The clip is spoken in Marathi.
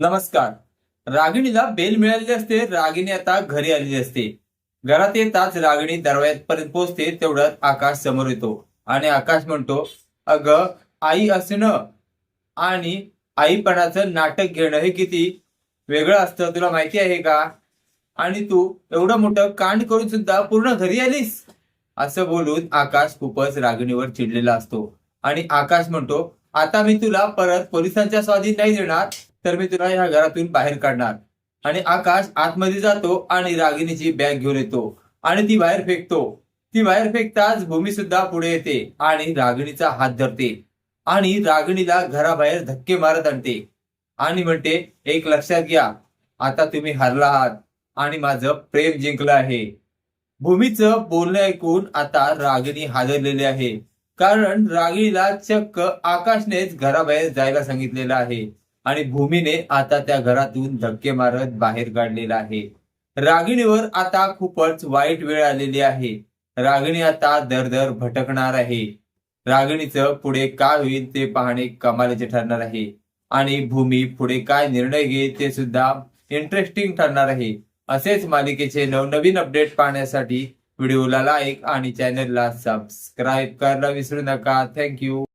नमस्कार. रागिणीला बेल मिळालेली असते रागिणी आता घरी आलेली असते. घरात येताच रागिणी दरवाज्यापर्यंत पोहोचते तेवढ्यात आकाश समोर येतो. आणि आकाश म्हणतो अगं आई असणं आणि आईपणाचं नाटक घेणं हे किती वेगळं असतं तुला माहिती आहे का? आणि तू एवढं मोठं कांड करून सुद्धा पूर्ण घरी आलीस. असं बोलून आकाश खूपच रागिणीवर चिडलेला असतो. आणि आकाश म्हणतो आता मी तुला परत पोलिसांच्या स्वाधीन नाही देणार. तर मी तुला ह्या घरातून बाहेर काढणार. आणि आकाश आतमध्ये जातो आणि रागिणीची बॅग घेऊन येतो. आणि ती बाहेर फेकतो. ती बाहेर फेकताच भूमी सुद्धा पुढे येते आणि रागिणीचा हात धरते. आणि रागिणीला घराबाहेर धक्के मारत आणते. आणि म्हणते एक लक्षात घ्या आता तुम्ही हरला आहात आणि माझं प्रेम जिंकलं आहे. भूमीचं बोलणं ऐकून आता रागिणी हादरलेली आहे. कारण रागिणीला चक्क आकाशनेच घराबाहेर जायला सांगितलेलं आहे. आणि भूमीने आता त्या घरातून धक्के मारत बाहेर काढलेला आहे. रागिणीवर आता खूपच वाईट वेळ आलेली आहे. रागिणी आता दर दर भटकणार आहे. रागिणीचं पुढे काय होईल ते पाहणे कमालीचे ठरणार आहे. आणि भूमी पुढे काय निर्णय घेईल ते सुद्धा इंटरेस्टिंग ठरणार आहे. असेच मालिकेचे नवनवीन अपडेट पाहण्यासाठी व्हिडिओला लाईक आणि चॅनलला सबस्क्राईब करायला विसरू नका. थँक्यू